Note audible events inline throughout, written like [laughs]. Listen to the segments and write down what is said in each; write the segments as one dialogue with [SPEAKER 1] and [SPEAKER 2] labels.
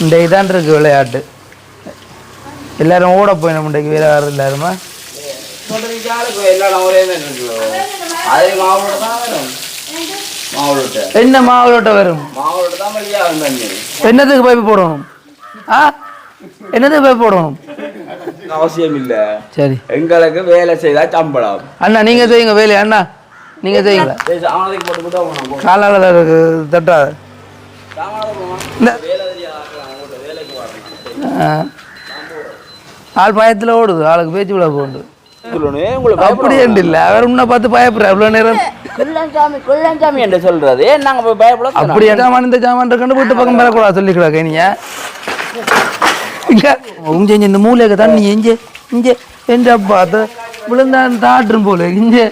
[SPEAKER 1] இந்த இதான் இருக்கு விளையாட்டு. எல்லாரும் ஓட போயிடும் இன்றைக்கு வேற யாரும் எல்லாருமா? என்ன மாவுளோட்ட வரும்? என்னத்துக்கு பைப்பு போடணும் ஆ? என்னத்துக்கு பைப்பு போடணும்
[SPEAKER 2] அவசியம் இல்ல.
[SPEAKER 1] சரி.
[SPEAKER 2] எங்களுக்கு வேலை செய்தா சம்பளம்.
[SPEAKER 1] அண்ணா நீங்க செய்யுங்க வேலையை அண்ணா. நீங்க
[SPEAKER 2] போ.
[SPEAKER 1] காலால் தட்டாத
[SPEAKER 2] சாமானுக்கு போகணும்.
[SPEAKER 1] இந்த
[SPEAKER 2] வேலை தெரியாத ஆட்கள் அவங்கள்ட்ட வேலைக்கு வரணும்.
[SPEAKER 1] ஆ. ஆள் பயத்தில் ஓடுது. ஆளுக்கு பேச்சு
[SPEAKER 2] சொல்லணும், உங்களை
[SPEAKER 1] அப்படி என்று இல்லை அவர் முன்ன பார்த்து பயப்படுற. இவ்வளோ நேரம்
[SPEAKER 2] குள்ளஞ்சாமி குள்ளஞ்சாமி என்று சொல்றது. ஏன் நாங்க போய் பயப்பட
[SPEAKER 1] அப்படி சாமான் இந்த சாமான் இருக்கண்டு வீட்டு பக்கம் பெறக்கூடாது சொல்லிக்கூடாது நீங்க இங்க உங்க இந்த மூலைக்கு தான் நீ எஞ்சே இஞ்சே என்ற பார்த்து விழுந்தான் தாட்டும் போல இஞ்சே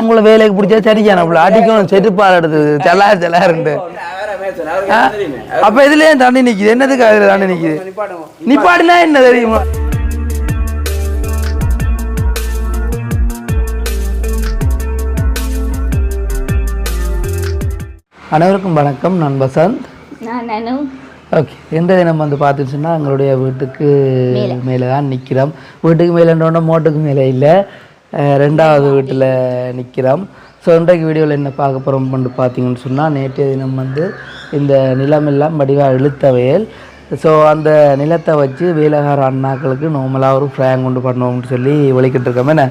[SPEAKER 1] உங்களை வேலைக்கு பிடிச்சா சரியான போல. அடிக்கணும் செருப்பால் எடுத்து செல்லார் செல்லாருண்டு அப்ப இதுலயே தண்ணி நிக்குது? என்னதுக்கு அதுல தண்ணி நிக்குது. நிப்பாடுனா என்ன தெரியுமா? அனைவருக்கும் வணக்கம். நான் வசந்த். ஓகே. எந்த தினம் வந்து பார்த்துச்சுன்னா எங்களுடைய வீட்டுக்கு மேலே. தான் நிற்கிறோம் வீட்டுக்கு மேலேன்றோட மோட்டுக்கு மேலே இல்லை. அஹ் ரெண்டாவது வீட்டில் நிற்கிறோம் ஸோ இன்றைக்கு வீடியோவில் என்ன பார்க்க போகிறோம் வந்து பார்த்தீங்கன்னு சொன்னால் நேற்றைய தினம் வந்து இந்த நிலமெல்லாம் வடிவாக இழுத்த வயல் ஸோ அந்த நிலத்தை வச்சு வேலைக்கார அண்ணாக்களுக்கு நார்மலாக ஒரு ஃப்ரேங் கொண்டு பண்ணோம்னு சொல்லி ஒழிக்கிட்டு இருக்கோம். என்ன?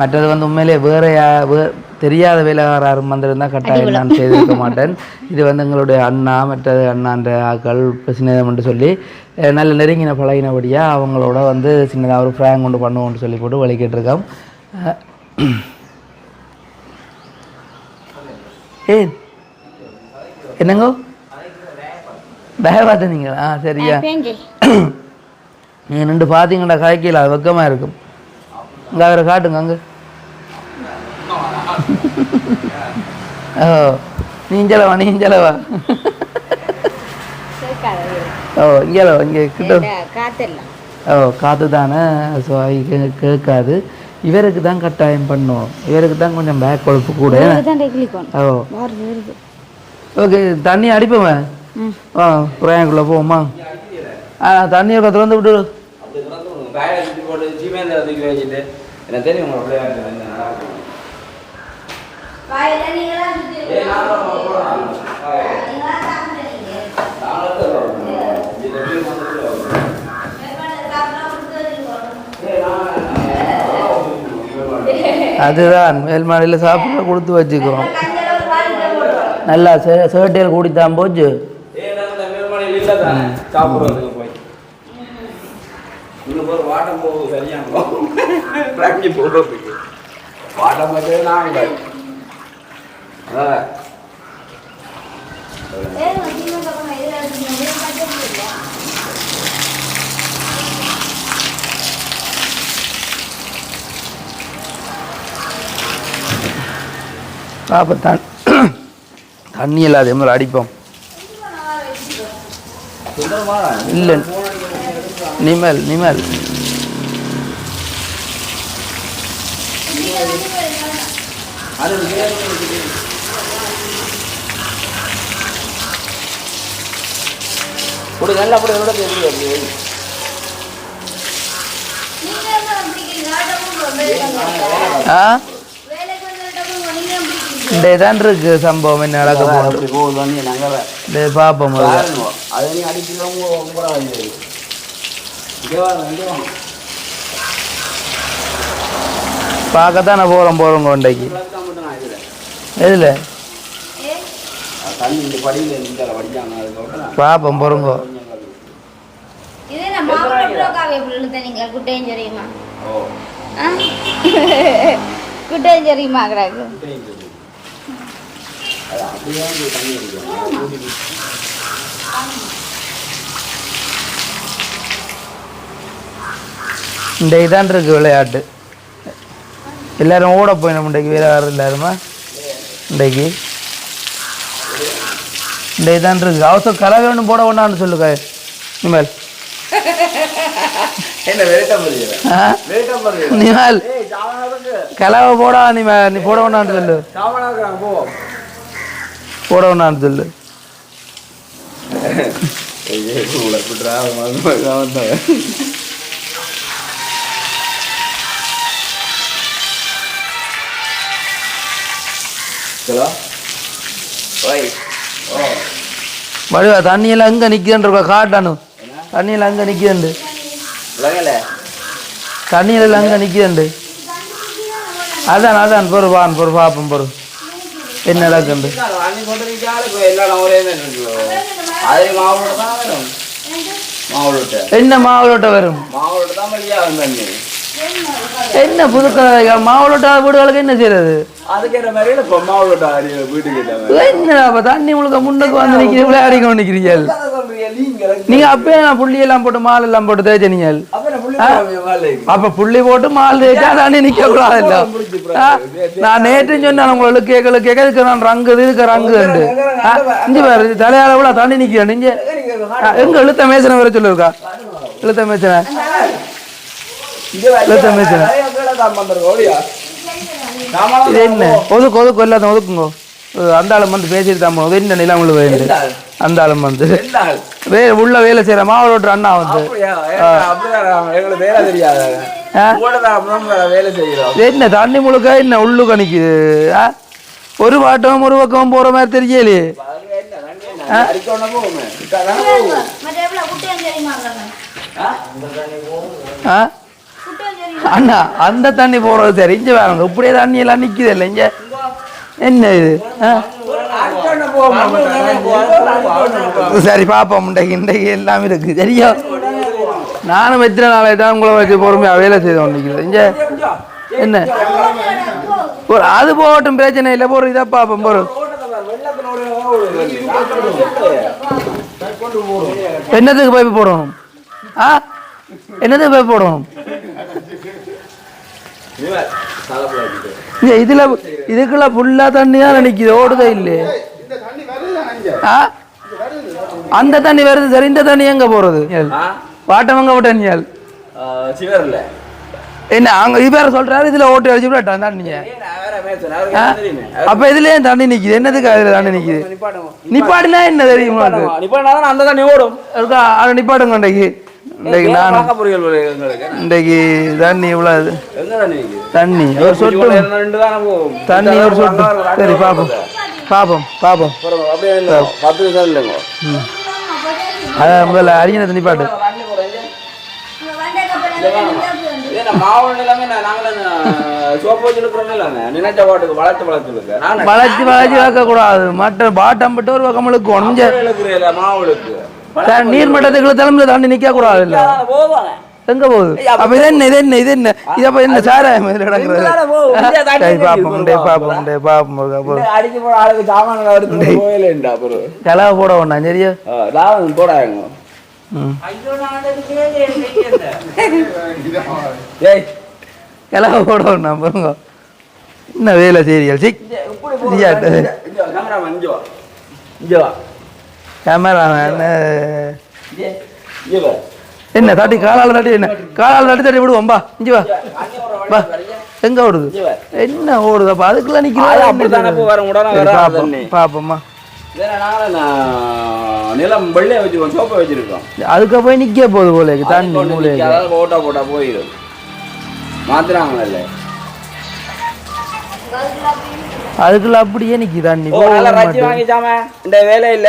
[SPEAKER 1] மற்றது வந்து உண்மையிலே வேற யா வே தெரியாத வேலைக்கார யாரும் வந்திருந்தால் கட்டாயம் நான் செய்திருக்க மாட்டேன். இது வந்து எங்களுடைய அண்ணா மற்றது அண்ணான்ற ஆக்கள் இப்போ சின்னதம்னு சொல்லி நல்ல நெருங்கின பழகினபடியாக அவங்களோட வந்து சின்னதாக ஒரு ஃப்ரேங் கொண்டு பண்ணுவோம்னு சொல்லி போட்டு வலிக்கிட்டு இருக்கோம். என்னங்கோ? தயவு பார்த்தீங்களா ஆ சரியா. நீங்கள் நின்று பார்த்தீங்கடா காய்க்கல அது வெக்கமாக இருக்கும். இங்கே அவரை காட்டுங்க அங்கே. ஓ நீஞ்சலவா நீஞ்சலவா? ஓ இங்கேலவா இங்கே கிட்ட. ஓ காற்று தானே ஸோ கேட்காது. இவருக்கு தான் கட்டாயம் பண்ணும். இவருக்கு தான் கொஞ்சம் பேக் கொழுப்பு கூட. ஓ. ஓகே தண்ணி அடிப்போமே.
[SPEAKER 3] ம்.
[SPEAKER 1] ஆ புறாயக்குள்ளே போவோமா? ஆ தண்ணியை பக்கத்தில் வந்து விட்டு
[SPEAKER 2] அப்படி திறந்து விடுங்க. பேகை தூக்கி போட்டு ஜிமேந்திர தூக்கி வச்சுட்டு எனக்கு தெரியும் உங்களை அப்படியே என்ன நடக்கும். ஏய், நான் தான் உங்களை போடுறேன். நான் தான் வரும். இது எப்படி வந்துட்டு வரும். ஏய், நான்
[SPEAKER 1] அதுதான். மேல் மாடியில் சாப்பிட கொடுத்து வச்சுக்கிறோம் நல்லா சே சேட்டையில் கூடித்தான் போச்சு.
[SPEAKER 2] ஏய், நான் இந்த மேல்மலையில் இல்ல தானே, சாப்பிடுறதுக்கு போய் இன்னும் ஒரு வாட்டம் போகும் சரியா பிராங்கி போடுறதுக்கு வாட்டம் வச்சது நாங்க அதான்
[SPEAKER 1] அப்போ தண் தண்ணி இல்லாத மாதிரி அடிப்போம். இல்லை. நிமல் நிமல்.
[SPEAKER 2] நல்லா அப்படி தெரியும் அப்படி.
[SPEAKER 1] ஆ? இந்த இதான் இருக்கு சம்பவம் என்ன நடக்க போகுது? பார்ப்போம் பார்க்கத்தானே போகிறோம் போகிறோம் கொண்டைக்கு. எதில்?
[SPEAKER 2] ஓ.
[SPEAKER 3] குட்டையும் தெரியுமா கிடாக்கு?
[SPEAKER 2] அது அப்படியே தண்ணி
[SPEAKER 1] இந்த இதான் இருக்கு விளையாட்டு. எல்லாரும் ஓட போயிடும் இன்றைக்கு வேற யாரும் எல்லாருமா இன்றைக்கு. இந்த இதான் இருக்கு. அவசரம் கலவை ஒன்று போட வேண்டாம்னு சொல்லுங்க
[SPEAKER 2] பண்ணுற
[SPEAKER 1] நிமல். கலவை போடா நீ நீ போட வேண்டாம்னு சொல்லு. வேண்டாம்னு சொல்லு. வடிவா தண்ணியெல்லாம் எங்கே நிற்கிறன்ற காட்டானு தண்ணியெல்லாம் அங்கே நிற்கிறண்டு
[SPEAKER 2] விலங்கல
[SPEAKER 1] தண்ணியெல்லாம் அங்கே நிற்கிறண்டு அதான் அதான். பொறு வான் பொறு பார்ப்போம் பொறு. என்ன நடக்குண்டு
[SPEAKER 2] அன்னி கொண்டு எல்லாம் ஒரே அது மாவுளோட தான் வரும் மாவுளோட்ட
[SPEAKER 1] என்ன மாவுளோட்ட வரும் என்ன புது மாவுளோட்ட வீடுகளுக்கு என்ன செய்யறது
[SPEAKER 2] அதுக்கேற்ற மாதிரி இப்போ மாவுளோட்ட வீட்டுக்கு ஏற்ற மாதிரி
[SPEAKER 1] என்ன அப்ப தண்ணி முழுக்க முன்னுக்கு வந்து நிற்கிறீங்க விளையாடி கொண்டு நிற்கிறீர்கள் நீங்க அப்பயே நான் புள்ளி எல்லாம் போட்டு மால் எல்லாம் போட்டு தேய்ச்ச நீங்கள் அப்ப புள்ளி போட்டு மால் தேய்ச்சா தண்ணி நிக்க கூடாதுல்ல? நான் நேற்று சொன்னேன் உங்களுக்கு கேட்கல கேட்க இதுக்கு நான் ரங்கு இதுக்கு ரங்கு? இங்க பாரு தலையால கூட தண்ணி நிக்கிறேன் நீங்க ஆ, எங்க இழுத்த மேசனை வர சொல்லிருக்கா இழுத்த மேசனை இது என்ன ஒதுக்கு ஒதுக்கு எல்லாத்தையும் ஒதுக்குங்க அந்த ஆளும் வந்து பேசிட்டு தான் என்ன நிலம் உள்ள வேண்டு. அந்த ஆளும் வந்து. வே உள்ள வேலை செய்யற மாவட்ட அண்ணா வந்து. என்ன தண்ணி முழுக்க என்ன உள்ளு கணிக்குது? ஆ? ஒரு பாட்டம் ஒரு பக்கம் போற மாதிரி தெரியலையே? அண்ணா அந்த தண்ணி போறது சரி. இங்க வேறங்க இப்படியே தண்ணி எல்லாம் நிக்குது இல்லை. இங்க என்ன இது? ஆ? சரி பாப்போம். இன்றைக்கு இன்றைக்கு எல்லாம் இருக்கு. சரியா? நானும் எத்தனை நாளை தான் உங்களை வச்சு பொறுமையாக வேலை செய்து கொண்டிருக்கிறேன் இங்கே என்ன? ஒரு அது போகட்டும் பிரச்சனை இல்லை. போற இதை பார்ப்போம் போறோம் என்னத்துக்கு பைப்பு போடணும் ஆ? என்னத்துக்கு போய் போடணும் இங்க இதுல இதுக்குள்ள ஃபுல்லா தண்ணி தான் நிக்குது ஓடுதே இல்லையே? ஆ? அந்த தண்ணி வருது சரி இந்த தண்ணி எங்க போறது வாட்டவங்க விட்டனியால் என்ன அங்க இது வேற சொல்றாரு இதுல ஓட்டு அடிச்சு விட்டான் தண்ணிய. ஆ? அப்ப இதுல ஏன் தண்ணி நிக்குது? என்னதுக்கு அதுல தண்ணி நிக்குது? நிப்பாடுனா என்ன தெரியும்
[SPEAKER 2] அந்த தண்ணி ஓடும்.
[SPEAKER 1] நிப்பாடுங்க இன்றைக்கு இன்றைக்கு நான் இன்றைக்கு தண்ணி இவ்வளவு
[SPEAKER 2] எங்க தண்ணி நிக்குது?
[SPEAKER 1] தண்ணி. ஒரு சொட்டு
[SPEAKER 2] ரெண்டு தானே போகும்
[SPEAKER 1] தண்ணி ஒரு சொட்டு. சரி பாப்போம். பாப்போம் பாப்போம்.
[SPEAKER 2] அப்புறம் அப்படியே இல்லை பத்து நிமிஷம் இல்லைங்க
[SPEAKER 1] அதான் முதல்ல அரியணை
[SPEAKER 2] வளர்த்துருக்கு நான்.
[SPEAKER 1] வளைச்சு வளைச்சு வைக்க கூடாது மற்ற பாட்டம் பட்டு ஒரு பக்கம்
[SPEAKER 2] மாவுளுக்கு
[SPEAKER 1] சார் நீர் மட்டத்துக்குள்ள தலைமையில தாண்டி நிக்க கூடாது இல்ல.
[SPEAKER 2] போவாங்க.
[SPEAKER 1] எங்க போகுது? அப்ப இது என்ன இது என்ன இது என்ன இது அப்ப என்ன சரி கலவை போட வேண்டாம் சரியா
[SPEAKER 2] போடாங்க
[SPEAKER 1] கலவை போட வேண்டாம் பாருங்க என்ன வேலை செய்றீர்கள் சி.
[SPEAKER 2] இப்படி
[SPEAKER 1] ஐயா,
[SPEAKER 2] கேமராமேன் இங்கே வா. இங்கே வா.
[SPEAKER 1] கேமராமேன். என்ன தட்டி காலால தட்டி என்ன? காலால தட்டி தட்டி விடுவோம் பா இஞ்சி வா. வா. எங்க ஓடுது? என்ன ஓடுது? அப்ப அதுக்குள்ள நிக்கிறோம். பாப்போம்மா.
[SPEAKER 2] வேற நாங்களே நான் நிலம் வெள்ளைய வச்சிருக்கோம் சோப்பை வச்சிருக்கோம்.
[SPEAKER 1] அதுக்கு போய் நிக்க போகுது போல தண்ணி
[SPEAKER 2] அதாவது ஓட்டா போட்டா போயிடும். மாத்துறாங்கல்ல
[SPEAKER 1] அதுக்குள்ள அப்படியே நிக்கி தண்ணி.
[SPEAKER 2] இந்த வேலை இல்ல.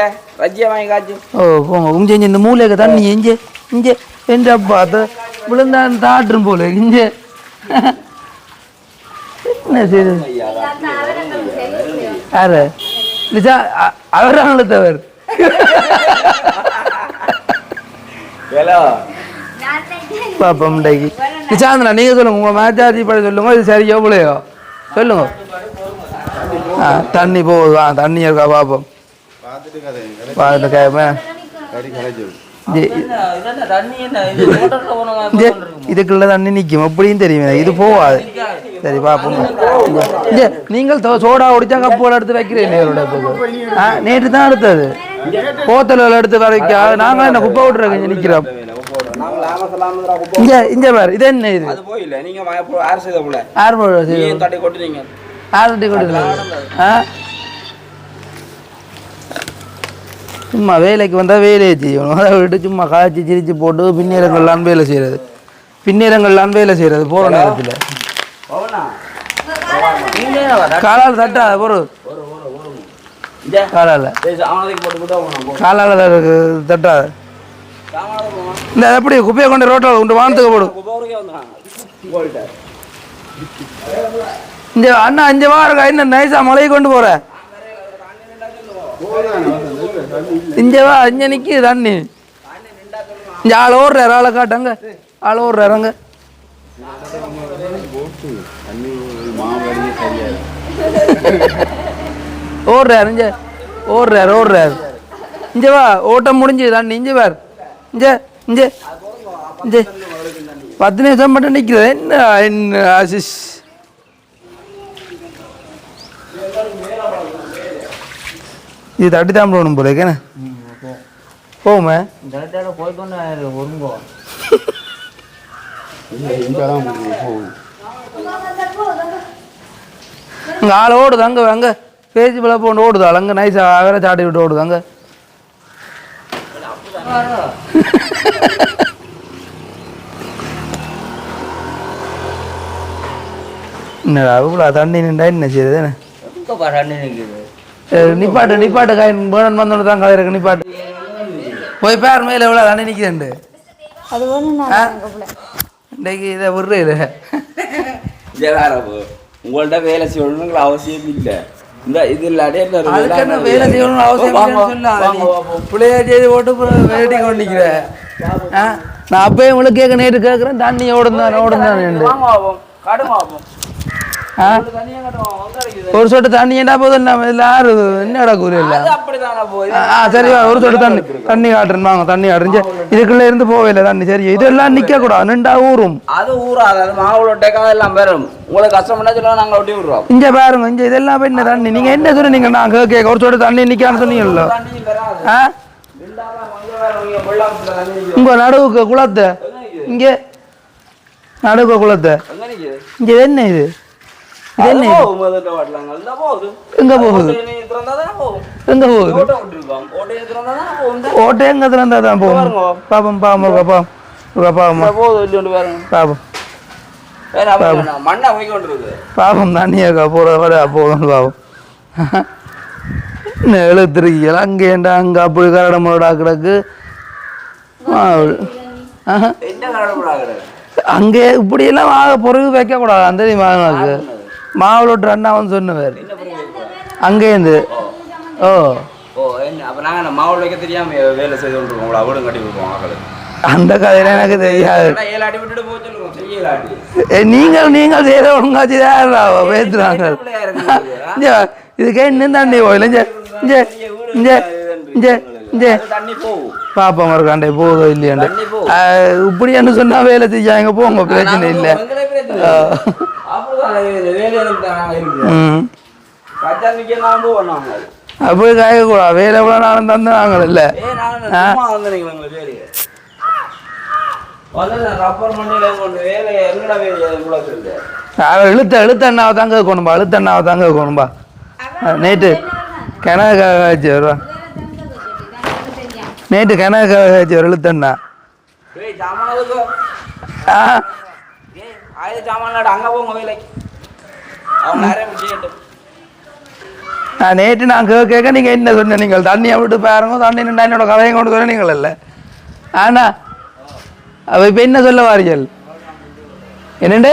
[SPEAKER 1] ஓ போங்க இங்க இந்த மூலைக்கு தண்ணி இங்க இங்க என்ற பார்த்து விழுந்தான் தாட்டுரும் போல இங்க என்ன செய்யுது யாரு நிஜா அவராங்கள தவிர பாப்போம் நீங்க சொல்லுங்க உங்க மேட்சாதி படி சொல்லுங்க இது சரியோ பிள்ளையோ சொல்லுங்க ஆ தண்ணி போகுது ஆ தண்ணி இருக்கா பாப்போம் பார்த்துட்டு இதுக்குள்ள தண்ணி நிக்கும் எப்படியும் தெரியும். இது போகாது சரி பாப்போம். இங்க நீங்கள் சோடா ஒடிச்சா கப்போட எடுத்து வைக்கிறேன் நேரோட நேற்று தான் எடுத்தது. போத்தல எடுத்து வரைக்க நாங்க என்ன குப்பை விட்டுறோம்
[SPEAKER 2] ஆமசலாமதுரா குப்பை
[SPEAKER 1] இங்க இங்க பாரு இது என்ன இது?
[SPEAKER 2] அது செய்த போல. கொட்டுறீங்க.
[SPEAKER 1] ஆ? சும்மா வேலைக்கு வந்தால் வேலையை செய்யணும். அதை விட்டு சும்மா காய்ச்சி சிரிச்சு போட்டு பின்னேரங்கள்லாம் வேலை செய்கிறது பின்னேரங்கள்லாம் வேலை செய்கிறது போகிற நேரத்தில். காலால் தட்டாத பொருள். காலால். காலால் தட்டாத. இந்த எப்படி குப்பையை கொண்டு ரோட்டில் கொண்டு வானத்துக்கு போடு.
[SPEAKER 2] குபோருக்கே வந்தாங்க கோல்ட்ட
[SPEAKER 1] இந்த அண்ணா அஞ்சு வாரம் என்ன நைஸா மலையை கொண்டு போற. இங்க வா இங்க நிக்கி தண்ணி. இங்க ஆள் ஓடுறாரு ஆளை காட்டுங்க. ஆள் ஓடுறாருங்க ஓடுறாரு இங்க. ஓடுறாரு ஓடுறாரு. இங்க வா ஓட்டம் முடிஞ்சு தண்ணி இங்க பார். இங்க இங்க இங்க. பத்து நிமிஷம் மட்டும் நிற்கிறது என்ன என்ன ஆசிஷ் இது தட்டி தான் போகணும் போல இருக்கேண்ணே போமே அங்கே ஆள் ஓடுது அங்கே அங்கே. பேஜ் பிள்ளை போண்டு ஓடுது அங்கே நைஸாக வேற சாட்டி விட்டு ஓடுது அங்கே. என்னடா இவ்வளோ தண்ணி நின்றா என்ன செய்யுது என்ன? நிப்பாட்டு நிப்பாட்டு காயின் வேணும் வந்தோன்னு தான் கதை இருக்கு நிப்பாட்டு. போய் பேர் மேலே எவ்வளோ தண்ணி நிற்கிறேன்
[SPEAKER 3] அது
[SPEAKER 1] இன்னைக்கு இதை விடுறது
[SPEAKER 2] ஜெயராரபு உங்கள்ட்ட வேலை செய்யணுங்கிற அவசியம் இல்லை. இந்த இது இல்லாட்டி வேலை
[SPEAKER 1] செய்யணும்னு அவசியம். பிள்ளைய செய்து போட்டு வேட்டி கொண்டிக்கிற நான் அப்பயே உங்களுக்கு கேட்க நேற்று கேட்குறேன் தண்ணி ஓடுந்தான் ஓடுந்தான்
[SPEAKER 2] வாங்க பாப்போம் காடுங்க பாப்போம்
[SPEAKER 1] ஆ
[SPEAKER 2] ஒரு
[SPEAKER 1] சொட்டு தண்ணி ஏண்டா போதும் நம்ம இதில் ஆறு என்னடா கூறு இல்லை?
[SPEAKER 2] அது அப்படிதானே போகுது
[SPEAKER 1] ஆ சரி வா, ஒரு சொட்டு தண்ணி தண்ணி காட்டுறேன் வாங்க தண்ணி காட்டுறேன் சரி, இதுக்குள்ள இருந்து இல்லை தண்ணி சரி. இதெல்லாம் நிக்க கூடாது நின்றா ஊறும்.
[SPEAKER 2] அது ஊறாது அது மாவுள டேக்கா எல்லாம் பெறும். உங்களுக்கு கஷ்டம்னா சொல்லுவோம் நாங்க ஒட்டி விடுறோம்.
[SPEAKER 1] இங்க பாருங்க இங்க இதெல்லாம் என்ன தண்ணி? நீங்க என்ன சொன்னீங்க நான் கேட்க ஒரு சொட்டு தண்ணி நிக்கான்னு சொன்னீங்கல்ல. உங்க நடுவுக்கு குளத்தை? இங்க நடுவுக்கு குளத்தை? இங்க என்ன இது? எங்க போகுது. எங்க போகுது
[SPEAKER 2] ஓட்டை
[SPEAKER 1] எங்க திறந்தா தான் போகும். பாப்போம் பாப்போம் பாப்போம் பாப்போம். பாப்போம். பாப்போம் தண்ணியாக்கா போகிற வர போதும் என்ன எழுத்துருக்கீங்களா அங்கே ஏண்டா அங்கே அப்படி கரடமோடா கிடக்கு? அங்கே இப்படியெல்லாம் வாங்க பொறுகு வைக்கக்கூடாது அந்த மாவுக்கு மாவுளோட்டு அண்ணா வந்து சொன்னவர்? அங்கேருந்து. ஓ.
[SPEAKER 2] செய்து.
[SPEAKER 1] அந்த கதையில எனக்கு தெரியாது. நீங்கள் நீங்கள் செய்கிற ஒழுங்காச்சு. இங்கே இதுக்கே இன்னும் தண்ணி போயில இங்கே இங்கே இங்கே இங்கே இங்கே
[SPEAKER 2] அது தண்ணி போகும்.
[SPEAKER 1] பாப்போம் இருக்காண்டே போதோ இல்லையாண்டே
[SPEAKER 2] தண்ணி போ.
[SPEAKER 1] இப்படின்னு சொன்னா வேலை செய்யாங்க போங்க பிரச்சனை இல்லை.
[SPEAKER 2] இல்லை.
[SPEAKER 1] அப்படி காயக்கூடாது வேலை எவ்வளோ நாளும் தந்தாங்க இல்லை.
[SPEAKER 2] ஏய், நாங்க சும்மா வந்தீங்களா எங்களுக்கு வேலையை? வந்து நான் ரப்பர் மண்ணில கொண்டு வேலையை எங்கடா வேலையை இவ்வளவு சொல்லு?
[SPEAKER 1] இழுத்த இழுத்த அண்ணாவை தாங்க வைக்கணும்பா இழுத்த அண்ணாவை தாங்க வைக்கணும்பா நேற்று கிணறு காய்ச்சி வருவா நேற்று.
[SPEAKER 2] அவங்க நிறைய முடியட்டும்.
[SPEAKER 1] நான் நேற்று நான் கேட்க கேட்க நீங்கள் என்ன சொன்ன நீங்கள் தண்ணியை விட்டு பாருங்க தண்ணி நின்றா என்னோட கதையை கொண்டு வர நீங்கள் இல்லை ஆனா அவ இப்போ என்ன சொல்ல வாரியல் என்னண்டு?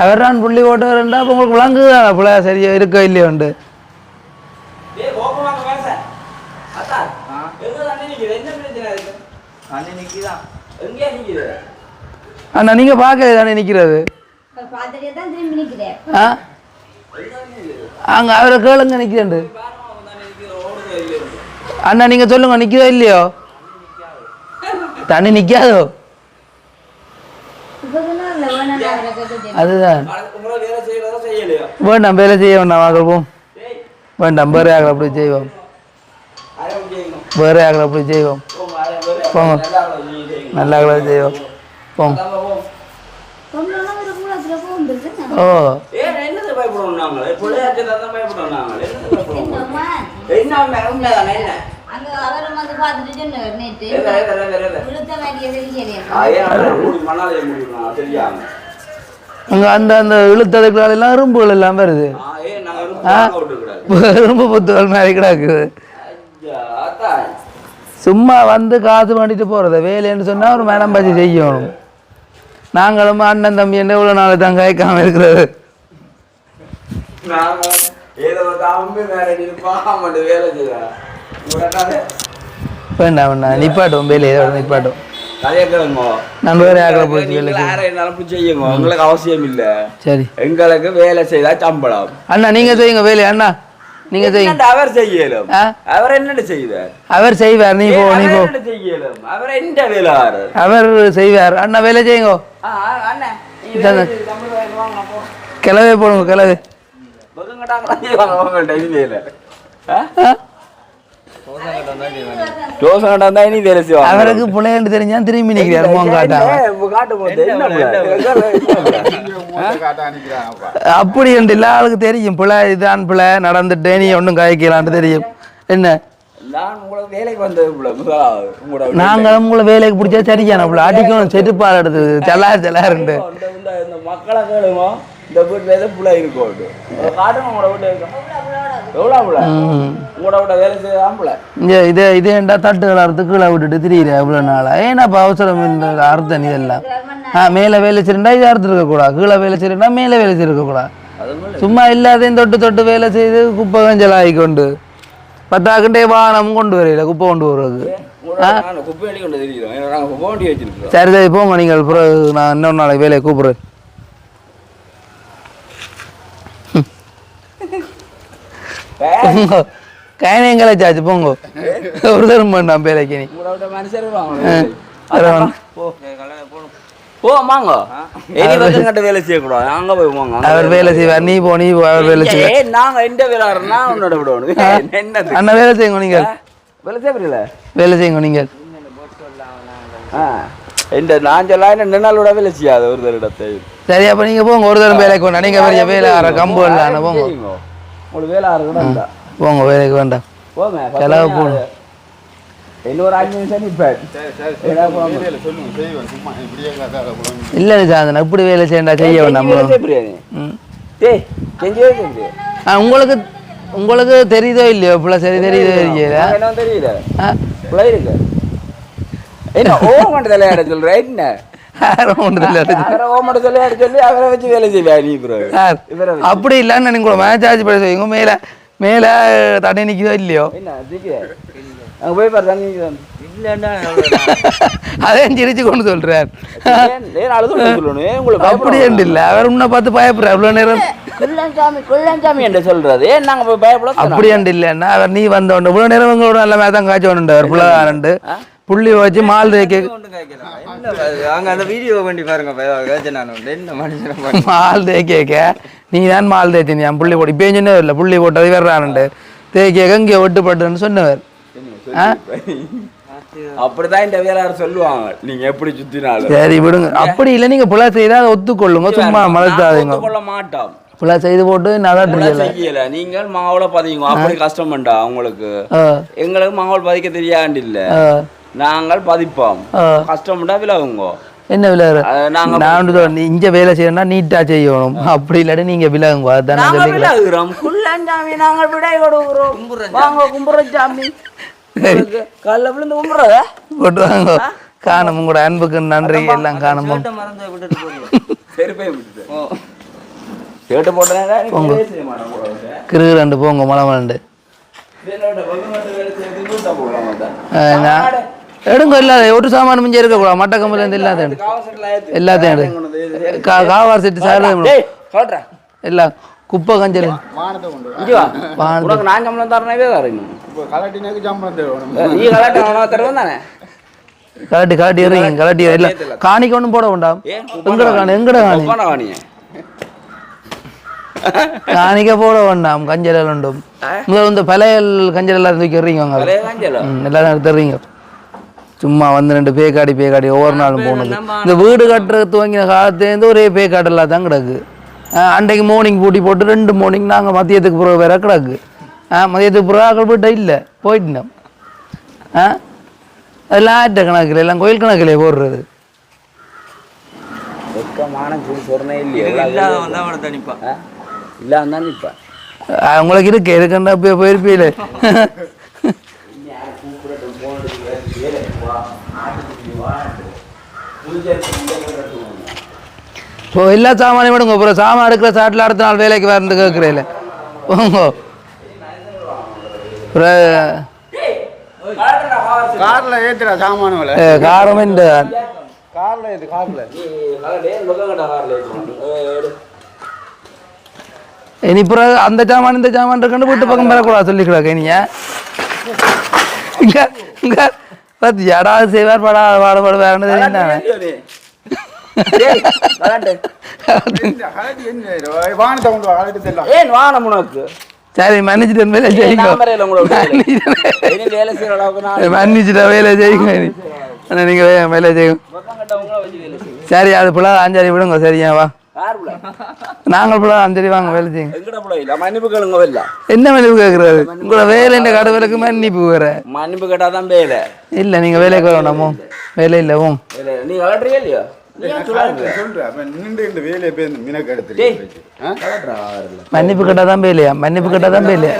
[SPEAKER 1] அவர் நான் புள்ளி போட்டு வரண்டா அப்போ உங்களுக்கு விளங்குதான் புள்ள சரியா இருக்கோ இல்லையோண்டு
[SPEAKER 2] ஏய், கோபமாக பேச. அத்தா, எங்க தண்ணி நிக்குது? என்ன பிரச்சனை இருக்கு? தண்ணி நிக்குதான். எங்கே நிக்குது?
[SPEAKER 1] அண்ணா நீங்கள் பார்க்கல தானே ஆ? அங்கே அவரை கேளுங்க நிற்கிறேன் அண்ணா நீங்கள் சொல்லுங்க நிற்கிறதோ இல்லையோ? தண்ணி
[SPEAKER 3] கேட்டு
[SPEAKER 1] அதுதான்? வேண்டாம் வேலை செய்ய வேண்டாம் வாங்க போம்
[SPEAKER 2] ஏய்,
[SPEAKER 1] வேண்டாம் வேற ஆகல அப்படி செய்வோம்? வேற ஆகல
[SPEAKER 2] அதை வேற-
[SPEAKER 1] போங்க.
[SPEAKER 2] நல்லா
[SPEAKER 1] ஆகல
[SPEAKER 3] மூலத்தில் போகும்போது
[SPEAKER 1] ஓ?
[SPEAKER 3] அங்க
[SPEAKER 1] அந்த அந்த இழுத்ததுக்குள்ள எல்லாம் எறும்புகள் எல்லாம் வருது. எறும்பு புத்துகள் மாதிரி கிடக்குது. சும்மா வந்து காசு பண்ணிட்டு போகிறது வேலைன்னு சொன்னால் ஒரு மேடம் பற்றி செய்யணும் நாங்களும் அண்ணன் தம்பி என்ன இவ்வளோ நாள் தான் கேட்காம இருக்கிறது?
[SPEAKER 2] நாங்க
[SPEAKER 1] வேண்டாம் வேண்டாம். நிப்பாட்டும் வேலையை நிப்பாட்டும்
[SPEAKER 2] அவசியம் இல்ல
[SPEAKER 1] சரி.
[SPEAKER 2] எங்களுக்கு வேலை செய்தா சம்பளம்.
[SPEAKER 1] அண்ணா நீங்கள் செய்யுங்க வேலையை அண்ணா.
[SPEAKER 2] என்னடா அவர் செய்யலும்? அவர் என்னட்டு செய்வார்?
[SPEAKER 1] அவர் செய்வார் நீ போ நீ போ.
[SPEAKER 2] செய்யலும்? அவர் எந்த வேலையாரு
[SPEAKER 1] அவர் செய்வார். அண்ணா வேலை செய்யுங்க.
[SPEAKER 2] வேலை.
[SPEAKER 1] கிளவே போடுங்க கிளவே
[SPEAKER 2] தான் இனி வேலை செய்வாங்க.
[SPEAKER 1] அவருக்கு புள்ளையண்டு தெரிஞ்சா திரும்பி நிற்கிறார் மோகம் காட்டாம.
[SPEAKER 2] காட்டு போது என்ன
[SPEAKER 1] அப்படி என்று இல்லை ஆளுக்கு தெரியும். பிள்ளை இதான் பிள்ளை நடந்துட்டு நீ ஒன்றும் காய்க்கலான்ட்டு தெரியும். என்ன? நாங்களும் உங்களை வேலைக்கு பிடிச்சா சரியான பிள்ளை. அடிக்கணும் செருப்பால் எடுத்தது. செல்லார் செல்லாருண்டு
[SPEAKER 2] மக்களை இந்த வீட்டுல எது புள்ள இருக்கும். காட்டுங்க உங்களோட வீட்டுல இருக்கும்
[SPEAKER 1] இதே இதே தட்டுகள் அறுத்து கீழே விட்டுட்டு திரியிற இவ்வளோ நாளா? ஏன்னாப்பா அவசரம் இந்த அறுத்தன் இதெல்லாம்? ஆ மேலே வேலை செய்யறா இது அறுத்து இருக்கக்கூடாது கீழே வேலை செய்யறா மேலே வேலை
[SPEAKER 2] அது
[SPEAKER 1] சும்மா இல்லாதையும் தொட்டு தொட்டு வேலை செய்து குப்பை கஞ்சல் ஆகிக்கொண்டு பத்தாக்கிட்டே வானம் கொண்டு வரையில குப்பை கொண்டு வருவது சரி சரி போங்க நீங்கள் பிறகு நான் இன்னொரு நாளைக்கு வேலையை கூப்பிடுறேன். [laughs] கைனங்களை சாச்சு போங்க. ஒரு தரம் பண்ணாம் வேலைக்கு நீ
[SPEAKER 2] உங்களோட வீட்டை மனுஷர் வருவாங்க
[SPEAKER 1] வேற ஒண்ணும்.
[SPEAKER 2] போ. போ வாங்க இனி வந்து கட்ட வேலை செய்யக்கூடாது. அங்க போய் வாங்க
[SPEAKER 1] அவர் வேலை செய்வார் நீ போ நீ போ அவர் வேலை செய்வார்.
[SPEAKER 2] ஏய், நாங்க எந்த வேலை உன்னோட விடணும் என்னது
[SPEAKER 1] அண்ணா வேலை செய்யுங்க நீங்கள்.
[SPEAKER 2] வேலை செய்ய புரியல
[SPEAKER 1] வேலை செய்யுங்க நீங்கள்.
[SPEAKER 2] ஆ இந்த நான் சொல்ல ரெண்டு நாள் விட வேலை செய்யாது ஒரு தருடத்தை
[SPEAKER 1] சரி அப்போ நீங்கள் போங்க ஒரு தரம் வேலைக்கு நீங்கள் பெரிய வேலை ஆற கம்பு இல்லை போங்க.
[SPEAKER 2] உங்களுக்கு வேலை ஆறு கூட இருந்தா.
[SPEAKER 1] போங்க வேலைக்கு வேண்டாம்
[SPEAKER 2] போங்க
[SPEAKER 1] செலவு
[SPEAKER 2] ஆகுது. இன்னொரு அஞ்சு நிமிஷம் போங்க.
[SPEAKER 1] இல்லை சாந்தனா இப்படி வேலை செய்யண்டா செய்ய வேண்டாம்
[SPEAKER 2] செஞ்சு டேய் செஞ்சு
[SPEAKER 1] ஆ, உங்களுக்கு உங்களுக்கு தெரியுதோ இல்லையோ? இப்படி சரி தெரியுதோ
[SPEAKER 2] என்ன தெரியல.
[SPEAKER 1] ஆ.
[SPEAKER 2] பிள்ளை இருக்கு. என்ன ஓ மட்டும் தலையாட சொல்ற? என்ன?
[SPEAKER 1] அப்படி இல்லைன்னு நீங்கள் மேட்ச் ஆச்சு பண்ணி மேலே மேலே தடை நிற்குதோ இல்லையோ? அதையும் சிரிச்சு கொண்டு சொல்றார். அப்படி இல்லை. அவர் உன்னை பார்த்து பயப்படுறார். இவ்வளோ நேரம்.
[SPEAKER 2] குள்ளஞ்சாமி என்று சொல்றது. ஏன் நாங்க போய் பயப்பட
[SPEAKER 1] அப்படி என்று இல்லைன்னா அவர் நீ வந்த உடனே இவ்வளோ நேரம் உங்களோட நல்ல மேதான் காய்ச்சி ஒன்று அவர் பிள்ளைண்டு புள்ளி வச்சு மால் தேய்க்க
[SPEAKER 4] அங்க அந்த வீடியோ பண்ணி பாருங்க நான். என்ன மனுஷன்
[SPEAKER 1] மால் தேய்க்க நீ தான் மால் தேய்ச்சி என் புள்ளி போட்டு இப்போ சொன்னவர் இல்லை புள்ளி போட்டது வர்றானுண்டு தேய்க்க இங்கே ஒட்டுப்பட்டுன்னு சொன்னவர்.
[SPEAKER 2] அப்படிதான் இந்த வேளாறு சொல்லுவாங்க. நீங்க எப்படி சுத்தினாலும்.
[SPEAKER 1] சரி விடுங்க. அப்படி இல்லை நீங்க புலா செய்தா அதை ஒத்துக்கொள்ளுங்க. சும்மா மலர்த்தாதீங்க.
[SPEAKER 2] கொள்ள மாட்டோம்.
[SPEAKER 1] புலா செய்து போட்டு தெரியல.
[SPEAKER 2] செய்யல. நீங்கள் மாவுல பதிங்க அப்படி கஷ்டம் வேண்டா உங்களுக்கு? எங்களுக்கு மாவுல பதிக்க தெரியாண்டு இல்ல நாங்கள் பதிப்போம்.
[SPEAKER 1] ஆ.
[SPEAKER 2] கஷ்டம் விலகுங்க.
[SPEAKER 1] என்ன
[SPEAKER 2] நாங்க
[SPEAKER 1] நான் இங்க வேலை செய்யணும்னா நீட்டா செய்யணும். அப்படி இல்லாட்டி நீங்க விலகுங்க அதுதான் நான்
[SPEAKER 2] நாங்க விலகுறோம். குள்ளஞ்சாமி நாங்கள் விடை கொடுக்குறோம். வாங்க கும்புற சாமி காலைல விழுந்து கும்புறத
[SPEAKER 1] போட்டு வாங்க காணும் உங்களோட அன்புக்கு நன்றி. எல்லாம் காணும்?
[SPEAKER 4] மறந்து விட்டுட்டு போறீங்க
[SPEAKER 2] சரி போய் விட்டுட்டேன் கேட்டு போட்டேன் வேலை செய்ய மாட்டோம் கூட வந்து.
[SPEAKER 1] கிரு ரெண்டு போங்க மலை மலண்டு எடுங்க இல்லாத ஒரு சாமான் மிஞ்சம் இருக்கக்கூடாது. மட்ட கம்பல இருந்து இல்லாத. எல்லாத்தையும் எடு காவார் செட்டு சார். எல்லாம் குப்பை கஞ்சல்.
[SPEAKER 2] நான் சம்பளம் நீ கலாட்ட
[SPEAKER 1] கலட்டி எறிங்க கலட்டி இல்லை காணிக்கு ஒன்றும் போட வேண்டாம். எங்கட காணி? எங்கட காணி? காணிக்க போட வேண்டாம். கஞ்சல் உண்டும். முதல் இந்த பழையல் கஞ்சல் எல்லாரும் தூக்கி எறிங்க
[SPEAKER 2] பழைய
[SPEAKER 1] எல்லாரும் எடுத்துறீங்க சும்மா வந்து ரெண்டு பேக்காடி பேக்காடி ஒவ்வொரு நாளும் போனது. இந்த வீடு கட்டுறது துவங்கின காலத்துலேருந்து ஒரே பேக்காடெல்லாம் தான் கிடக்கு. அன்றைக்கு மார்னிங் பூட்டி போட்டு ரெண்டு மார்னிங் நாங்கள் மதியத்துக்கு பிறகு வேற கிடக்கு. மதியத்துக்கு பிறகு ஆக்கள் போயிட்டா இல்லை போயிட்டோம். ஆ அதெல்லாம் ஆட்ட கணக்கில் எல்லாம் கோயில் கணக்கிலே போடுறது.
[SPEAKER 2] வெக்கமான சொல்லி சொன்னே இல்லையா
[SPEAKER 4] இல்லாதவன் தான் அவனை தனிப்பான்
[SPEAKER 2] இல்லாம தான் நிற்பேன்
[SPEAKER 1] ஆ, உங்களுக்கு இருக்கு இருக்குன்னா போய் இப்போ எல்லா சாமானையும் விடுங்க அப்புறம் சாமான் எடுக்கிற சாட்டில் அடுத்த நாள் வேலைக்கு வரந்து கேட்குறேன் அப்புறம்
[SPEAKER 5] கார்ல ஏத்துறா சாமானுல
[SPEAKER 1] ஏ, காரம் இந்த
[SPEAKER 5] கார்ல ஏத்து கார்ல.
[SPEAKER 1] இனி பிறகு அந்த சாமான் இந்த சாமான் இருக்குன்னு வீட்டு பக்கம் வரக்கூடாது சொல்லிக்கூடாது நீங்க இங்க இங்க. பார்த்து எடாவது செய்வார் படா பாடுபாடு வேறு தெரியுந்தானே
[SPEAKER 5] கலட்டி என்ன? வானத்தை கொண்டு வா, கலட்டி தெரியலாம்
[SPEAKER 2] ஏன் வானம் உனக்கு?
[SPEAKER 1] சரி மன்னிச்சுட்டு வேலை
[SPEAKER 2] ஏன்
[SPEAKER 1] செய்யுங்க.
[SPEAKER 2] இனி வேலை?
[SPEAKER 1] செய்யுங்க நீ. அண்ணா, நீங்க வே- வேலை சரி அது பிள்ளை அஞ்சாரி விடுங்க சரியா வா. நாங்கள் அஞ்சரி வாங்க வேலை செய்யுங்க.
[SPEAKER 2] மன்னிப்பு கேளுங்க
[SPEAKER 1] என்ன மன்னிப்பு கேட்குறாரு உங்களோட வேலை இந்த கடவுளுக்கு மன்னிப்பு வேற.
[SPEAKER 2] மன்னிப்பு கேட்டாதான் வேலை.
[SPEAKER 1] இல்லை நீங்கள் வேலைக்கு வர வேண்டாமோ? வேலை இல்லை ஓ
[SPEAKER 2] வேலை நீ கலட்டுறியா இல்லையா.
[SPEAKER 1] மன்னிப்பு கேட்டால் தான் வேலையா மன்னிப்பு கேட்டால் தான் வேலையா.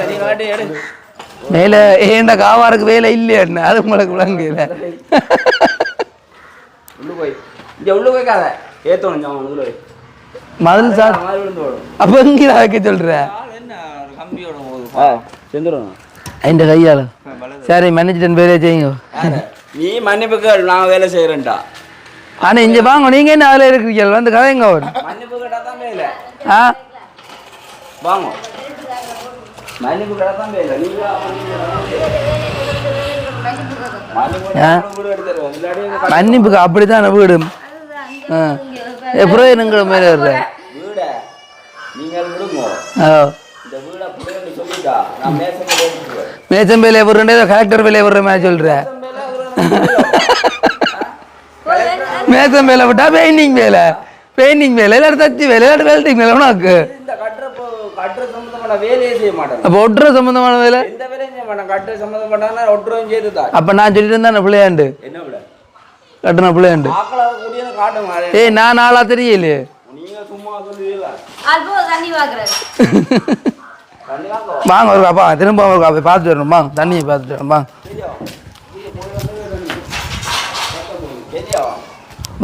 [SPEAKER 1] மேலே ஏண்ட காவாருக்கு வேலை இல்லையாண்ணா அது உங்களுக்கு விளங்கல
[SPEAKER 2] உள்ள போய். இங்க உள்ள போய்க்காத ஏத்தணும் ஜாமான் உள்ள போய்.
[SPEAKER 1] மதில் சார். அப்போ இங்கே வைக்க சொல்கிற
[SPEAKER 2] செந்துடும்
[SPEAKER 1] கையால் சரி மன்னிச்சுட்டு வேலையை செய்யுங்க.
[SPEAKER 2] நீ மன்னிப்பு கேள் நான் வேலை செய்யறேன்டா
[SPEAKER 1] ஆனால் இங்கே வாங்க நீங்கள் என்ன அதில் இருக்கிறீங்க வந்து கதைங்க அவர்.
[SPEAKER 2] மன்னிப்பு கேட்டா தான் வேலை.
[SPEAKER 1] ஆ?
[SPEAKER 2] வாங்க. மன்னிப்பு கேட்டா தான் வேலை. நீ வா, மன்னிப்பு கேட்டா வீடு நான் மேசம் போட்டுருவேன்
[SPEAKER 1] மேச்சம் வேலையை விடுறேன் கலெக்டர் வேலையை விடுற மாதிரி சொல்கிற மேச்சம் [laughs] வேலை விட்டா பெயிண்டிங் வேலை பெயிண்டிங் வேலை இல்லாட்டி தச்சு வேலை இல்லாட்டி வெல்டிங் வேலை உனக்கு.
[SPEAKER 2] சம்பந்தமான
[SPEAKER 1] அப்போ ஒட்டுற சம்மந்தமான வேலை? அப்போ நான் சொல்லிட்டு இருந்தேன் பிள்ளையாண்டு?
[SPEAKER 2] என்ன
[SPEAKER 1] கட்டுன
[SPEAKER 2] அதை.
[SPEAKER 1] ஏய் நான் நாளா தெரியலையே. [laughs] வாங்க ஒரு அப்பா திரும்ப ஒரு அப்பா பார்த்துட்டு வரணும். வாங்க தண்ணியை பார்த்துட்டு வரணும். வாங்க.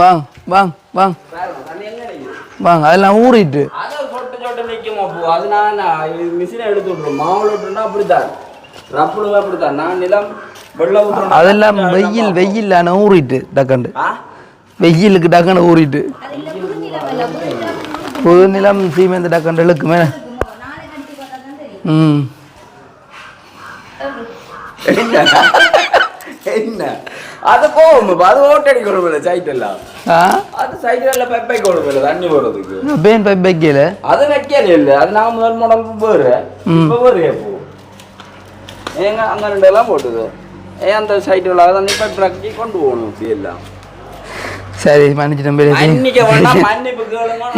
[SPEAKER 1] வாங்க வாங்க வாங்க. வாங்க அதெல்லாம் ஊறிட்டு.
[SPEAKER 2] அதை சொட்டு சொட்டு நிற்கும் அப்போ அது நான் மிஷினை எடுத்து விட்ருவோம் மாவுள விட்டுருந்தா அப்படித்தான். ரப்புடுவா அப்படித்தான். நான் நிலம்
[SPEAKER 1] அதெல்லாம் வெயில் வெயில் ஆனால் ஊறிட்டு டக்கண்டு. வெயிலுக்கு டக்குன்னு ஊறிட்டு. புது நிலம் சீமெந்து டக்கண்டு இழுக்குமே. ம்.
[SPEAKER 2] என்ன? அது போகும் அது ஓட்டடி கொடுக்கல சைட் எல்லாம்
[SPEAKER 1] ஆ?
[SPEAKER 2] அது கொடுக்கல தண்ணி போடுறதுக்கு.
[SPEAKER 1] பேன் பைப் வைக்கல
[SPEAKER 2] அது வைக்கல இல்ல. அது நான் முதல் முடம் வேறு. இப்போ வேறு எப்போ ஏங்க அங்க ரெண்டு எல்லாம் போட்டுது ஏன் அந்த அதை இப்போ பிரக்கி கொண்டு போகணும் இப்படி எல்லாம்
[SPEAKER 1] சரி மன்னிச்சிட்டோம்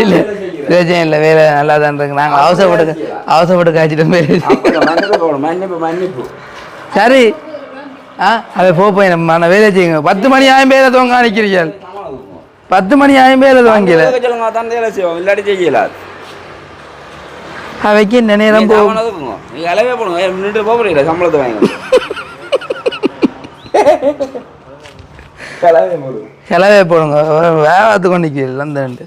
[SPEAKER 1] இல்லை
[SPEAKER 2] வேலை செய்கிறேன்.
[SPEAKER 1] பிரச்சனை இல்லை வேலை நல்லா தான் இருக்கு நாங்கள் அவசரப்பட்டு அவசரப்பட்டு காய்ச்சிட்டோம் பேர்
[SPEAKER 2] மன்னிப்பு போகணும் மன்னிப்பு
[SPEAKER 1] சரி ஆ அதை போய் நம்ம வேலை செய்யுங்க பத்து மணி ஆயும் பேரை துவங்க நிற்கிறீர்கள் பத்து மணி ஆயும் பேரை
[SPEAKER 2] சொல்லுங்க தான் வேலை செய்வோம் இல்லாட்டி செய்யல
[SPEAKER 1] அவைக்கு இந்த நேரம் போ
[SPEAKER 2] நீங்க அளவே போடுங்க ஏன் நின்று போக முடியல சம்பளத்தை வாங்க கிளவே போடுங்க
[SPEAKER 1] செலவே போடுங்க. வேகத்து கொண்டு அந்த ரெண்டு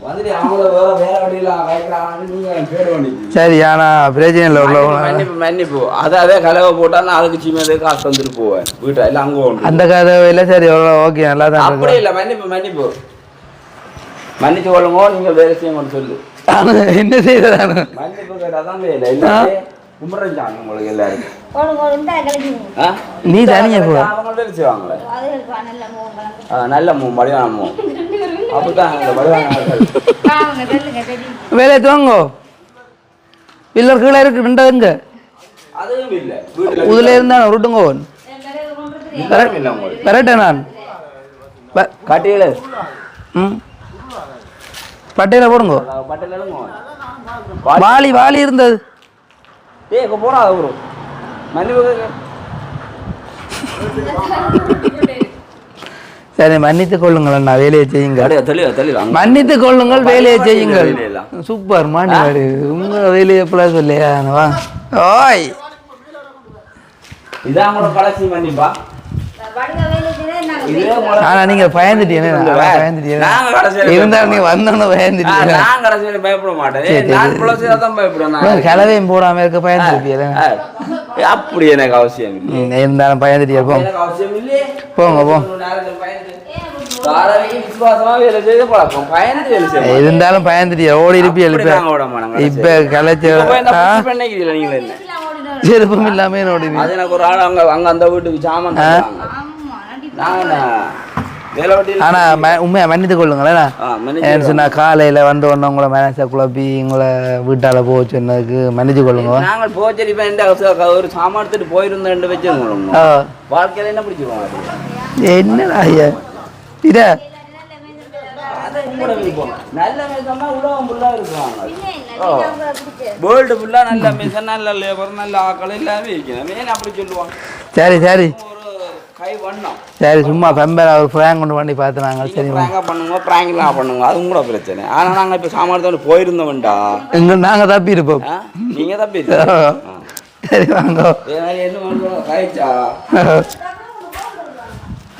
[SPEAKER 2] வந்துட்டு அவங்கள வேற வேற வழியில வைக்கிறாங்க நீங்க பேர் பண்ணிக்கு
[SPEAKER 1] சரி ஆனால் பிரச்சனை இல்லை உள்ள
[SPEAKER 2] மன்னிப்பு மன்னிப்பு அதை அதே கலவை போட்டா நான் அதுக்கு சின்னதே காசு வந்துட்டு போவேன். வீட்டை எல்லாம் அங்கே உண்டு
[SPEAKER 1] அந்த கதை இல்லை சரி எவ்வளோ ஓகே நல்லா தான்
[SPEAKER 2] அப்படி இல்லை மன்னிப்பு மன்னிப்பு. மன்னிச்சு கொள்ளுங்க நீங்கள் வேலை செய்யுங்கன்னு சொல்லு.
[SPEAKER 1] ஆனா, என்ன செய்யறதானு
[SPEAKER 2] மன்னிப்பு கேட்டால் தான் வேலை
[SPEAKER 1] நீ தனியா போ.
[SPEAKER 2] வேலை
[SPEAKER 3] நல்ல
[SPEAKER 2] மூ மடிவான மூ
[SPEAKER 1] வேலையை துவங்கோ. பில்லர் கீழே இருக்கு
[SPEAKER 2] வீட்டில்
[SPEAKER 1] உதுல இருந்தா உருட்டுங்கோ. கரெக்டா. நான்?
[SPEAKER 2] கட்டியில்.
[SPEAKER 1] ம்? பட்டையில போடுங்கோ. வாளி வாளி இருந்தது.
[SPEAKER 2] ஏய் இப்போ போடா ப்ரோ மன்னிப்பு கேட்க
[SPEAKER 1] சரி மன்னித்துக் கொள்ளுங்கள் அண்ணா வேலையை செய்யுங்கள். மன்னித்துக் கொள்ளுங்கள் வேலையை செய்யுங்கள். சூப்பர் மாண்டி வாடி உங்க வேலையை எப்பலாம் சொல்லியா வா. ஓய்.
[SPEAKER 2] இதான் கூட கடைசி மன்னிப்பா
[SPEAKER 3] வடிவ வேலை செய்தா நாங்க
[SPEAKER 2] இதே உங்களோட-
[SPEAKER 1] ஆனா நீங்க பயந்துட்டீங்க. இருந்தாலும் நீங்க வந்தோன்னு
[SPEAKER 2] ஆ,
[SPEAKER 1] பயந்துட்டீங்க
[SPEAKER 2] நான் கடைசியில பயப்பட மாட்டேன்.
[SPEAKER 1] சரி,
[SPEAKER 2] ஏய்,
[SPEAKER 1] சரி.
[SPEAKER 2] நான் புலசையா தான் பயப்படுவேன் நான்.
[SPEAKER 1] கலவையும் போடாம இருக்க பயந்துருப்பீங்க
[SPEAKER 2] அப்படி எனக்கு அவசியம் இல்லை.
[SPEAKER 1] இருந்தாலும் பயந்துட்டீங்க போங்க
[SPEAKER 2] எனக்கு அவசியம் இல்லையே.
[SPEAKER 1] போங்க போங்க. இருந்தாலும் பயந்துட்டீங்க ஓடி இருப்பி எழுப்ப? இப்ப. கலைச்ச? செருப்பும் இல்லாம ஓடி
[SPEAKER 2] அது எனக்கு ஒரு ஆள் அங்க அங்க அந்த வீட்டுக்கு சாமான் தந்தாங்க.
[SPEAKER 3] ஆமா நடிப்பு
[SPEAKER 2] நான் என்ன, வேலை வெட்டியில-
[SPEAKER 1] ஆனா ம- உண்மையா மன்னித்து கொள்ளுங்களேன்
[SPEAKER 2] ஆ, manager
[SPEAKER 1] ஏன்னு சொன்னா காலையில வந்த உடனே உங்களை மேனேஜர் குழப்பி உங்களை வீட்டால போக சொன்னதுக்கு மன்னிச்சு கொள்ளுங்க.
[SPEAKER 2] நாங்கள் போச்சரி ஒரு சாமான் எடுத்துட்டு போயிருந்தேன்
[SPEAKER 1] ஆ.
[SPEAKER 2] வாழ்க்கையில என்ன பிடிச்சிருவோம்
[SPEAKER 1] என்னடா ஐயா? இத.
[SPEAKER 2] நல்ல மிசமா உலகம் ஃபுல்லா இருக்குவாங்க வேர்ல்டு ஃபுல்லா நல்ல மிசம் நல்ல லேபர் நல்ல ஆக்கள் எல்லாமே இருக்கணும். ஏன் அப்படி சொல்லுவாங்க?
[SPEAKER 1] சரி சரி. சரி சும்மா பெம்பர் அவர் ஃப்ராங்க் கொண்டு பண்ணி பார்த்துனாங்க சரி.
[SPEAKER 2] ப்ராங்கா பண்ணுங்க ப்ராங்க்லாம் பண்ணுங்க. அது உங்களோட பிரச்சனை. ஆனா நாங்க இப்ப சாமான் போயிருந்தோம்டா.
[SPEAKER 1] எங்க நாங்க தப்பி இருப்போம்.
[SPEAKER 2] ஆ? நீங்க தப்பி
[SPEAKER 1] சரி வாங்க.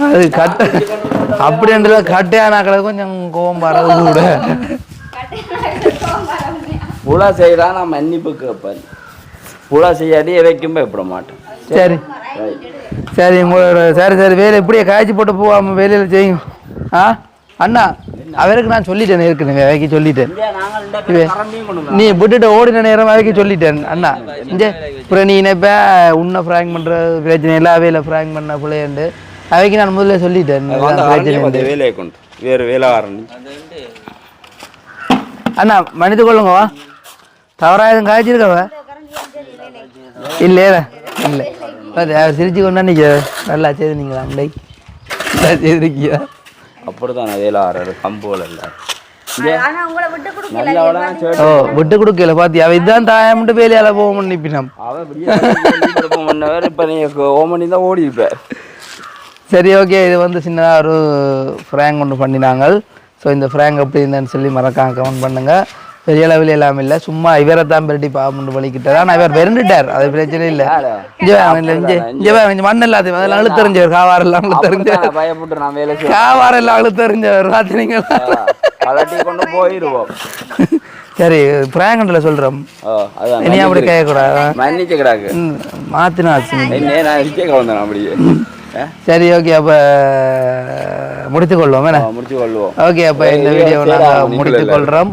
[SPEAKER 1] அது கட்ட அப்படின்றத கட்டையானாக்களை கொஞ்சம் கோவம் வர்றது கூட.
[SPEAKER 2] புலா செய்யறா நான் மன்னிப்பு கேட்பேன். புலா செய்யாடி வைக்கும் பயப்பட மாட்டேன்.
[SPEAKER 1] சரி. சரி உங்களோட சரி சரி வேலை இப்படியே காய்ச்சி போட்டு போவாம வேலையில் செய்யும் ஆ? அண்ணா அவருக்கு நான் சொல்லிட்டேன் ஏற்கனவே வைக்க சொல்லிட்டேன். நீ விட்டுட்டு ஓடின நேரம் வைக்க சொல்லிட்டேன் அண்ணா. இங்கே அப்புறம் நீ நினைப்ப உன்னை ஃப்ராங்க் பண்ற பிரச்சனை எல்லா வேலை ஃப்ராங்க் பண்ண பிள்ளைண்டு அவைக்கு நான் முதல்ல சொல்லிட்டேன் பிரச்சனை
[SPEAKER 2] வேலையை கொண்டு வேறு வேலை
[SPEAKER 1] அண்ணா மன்னித்து கொள்ளுங்க வா தவறா எதுவும் காய்ச்சிருக்கவ? இல்லையே இல்லை. அவர் சிரிச்சு கொண்டா நீங்க நல்லா செய்து நீங்கள் அண்டை நல்லா செய்திருக்கியா?
[SPEAKER 2] அப்படிதான் வேலை ஆறாரு கம்போல இல்லை.
[SPEAKER 1] ஓ விட்டு கொடுக்கல பாத்தி அவ இதான் தாயம்ட்டு வேலையால போக நிப்பினம்
[SPEAKER 2] அவன் இப்போ நீ ஓமனி தான் ஓடி இருப்ப.
[SPEAKER 1] சரி ஓகே இது வந்து சின்னதாக ஒரு ஃப்ராங்க் ஒன்று பண்ணினாங்க. ஸோ இந்த ஃப்ராங்க் எப்படி இருந்தேன்னு சொல்லி மறக்காம கமெண்ட் பண்ணுங்க. பெரிய அளவில் எல்லாம் இல்லை. சும்மா இவரை தான் பெரட்டி பாம்புண்டு வலிக்கிட்டார் ஆனால் இவர் பெருண்டுட்டார் அது பிரச்சனை இல்லை. இங்கே இங்கே மண் எல்லாத்தையும் அதெல்லாம் அழுத்தறிஞ்சவர் காவாரம் எல்லாம் அழுத்தறிஞ்சவர்
[SPEAKER 2] பயப்பட்டு நான் வேலை
[SPEAKER 1] காவாரம் எல்லாம் அழுத்தறிஞ்சவர் பார்த்தீங்களா
[SPEAKER 2] கலட்டி கொண்டு போயிடுவோம்
[SPEAKER 1] சரி ஃப்ராங்கில் சொல்கிறோம் இனி அப்படி கேட்கக்கூடாது? மாற்றினா
[SPEAKER 2] அப்படியே?
[SPEAKER 1] சரி ஓகே அப்போ முடித்துக் கொள்வோம் என்ன
[SPEAKER 2] கொள்வோம்
[SPEAKER 1] ஓகே அப்போ இந்த வீடியோவை நாங்கள் முடித்துக் கொள்கிறோம்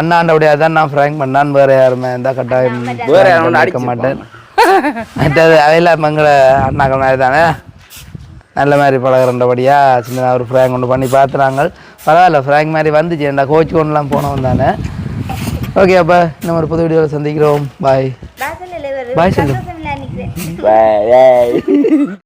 [SPEAKER 1] அண்ணாண்டவுடைய தான் நான் ஃப்ராங்க் பண்ணான் வேறு யாருமே இந்த கட்டாயம்
[SPEAKER 2] வேற யாரும்
[SPEAKER 1] பண்ணிருக்க மாட்டேன். மற்றது அவையெல்லாம் மங்கள அண்ணாக்கள் மாதிரி தானே? நல்ல மாதிரி பழகிறபடியா சின்னதாக ஒரு ஃப்ராங்க் ஒன்று பண்ணி பார்த்துறாங்க. பரவாயில்ல ஃப்ராங்க் மாதிரி வந்துச்சு. இந்த கோச் கொண்டுலாம் போனவன் தானே? ஓகே அப்போ இன்னும் ஒரு புது வீடியோவில் சந்திக்கிறோம். பாய் Bye சொல்லு.
[SPEAKER 2] Bye.